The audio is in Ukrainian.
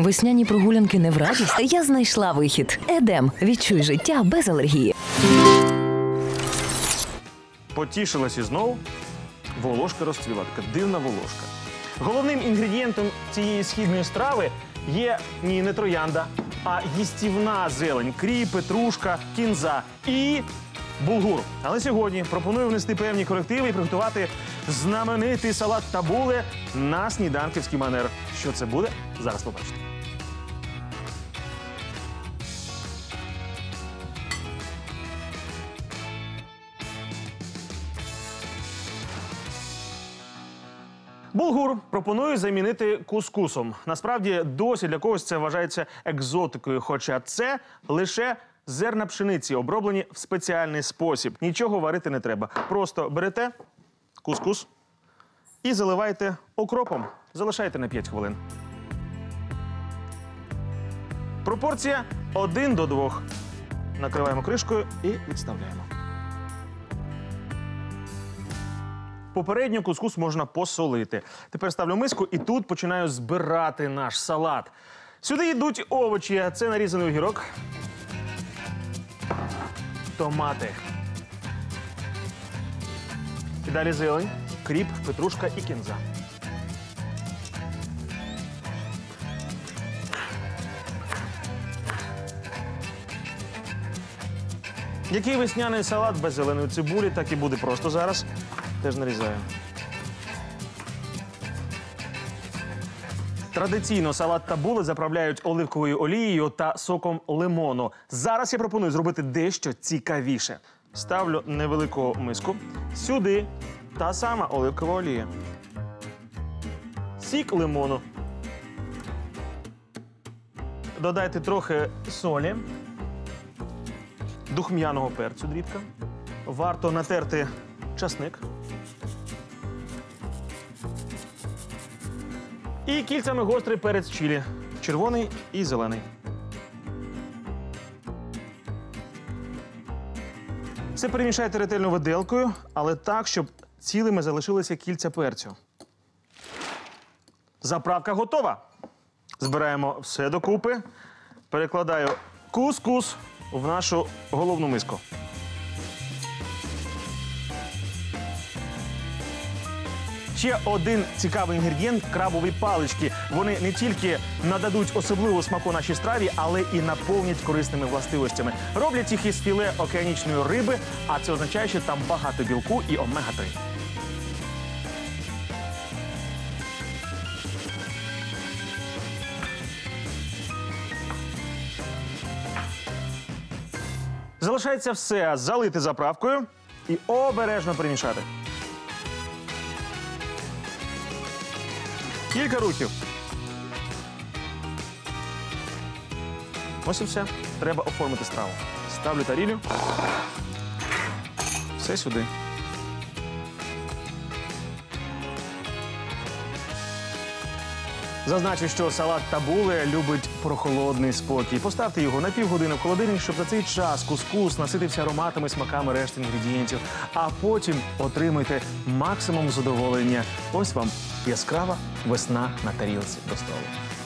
Весняні прогулянки не в радість. Я знайшла вихід. Едем. Відчуй життя без алергії. Потішилась і знову. Волошка розцвіла, така дивна волошка. Головним інгредієнтом цієї східної страви є ні не троянда, а їстівна зелень, кріп, петрушка, кінза і булгур. Але сьогодні пропоную внести певні корективи і приготувати знаменитий салат табуле на сніданківський манер. Що це буде? Зараз побачите. Булгур пропоную замінити кускусом. Насправді, досі для когось це вважається екзотикою, хоча це лише зерна пшениці, оброблені в спеціальний спосіб. Нічого варити не треба. Просто берете кускус і заливайте окропом. Залишайте на 5 хвилин. Пропорція 1 до 2. Накриваємо кришкою і відставляємо. Попередньо кускус можна посолити. Тепер ставлю миску і тут починаю збирати наш салат. Сюди йдуть овочі. Це нарізаний огірок, томати. І далі зелень, кріп, петрушка і кінза. Який весняний салат без зеленої цибулі, так і буде просто зараз. Теж нарізаю. Традиційно салат табули заправляють оливковою олією та соком лимону. Зараз я пропоную зробити дещо цікавіше. Ставлю невелику миску. Сюди та сама оливкова олія. Сік лимону. Додайте трохи солі, духм'яного перцю дрібка. Варто натерти часник. І кільцями гострий перець чилі. Червоний і зелений. Все перемішайте ретельно виделкою, але так, щоб цілими залишилися кільця перцю. Заправка готова. Збираємо все докупи. Перекладаю кус-кус в нашу головну миску. Ще один цікавий інгредієнт крабові палички. Вони не тільки нададуть особливу смаку нашій страві, але і наповнять корисними властивостями. Роблять їх із філе океанічної риби, а це означає, що там багато білку і омега-3. Залишається все залити заправкою і обережно перемішати. Кілька рухів. Ось і все. Треба оформити страву. Ставлю тарілю. Все сюди. Зазначу, що салат табуле любить прохолодний спокій. Поставте його на півгодини в холодильник, щоб за цей час кускус наситився ароматами, смаками решти інгредієнтів. А потім отримайте максимум задоволення. Ось вам яскрава весна на тарілці до столу.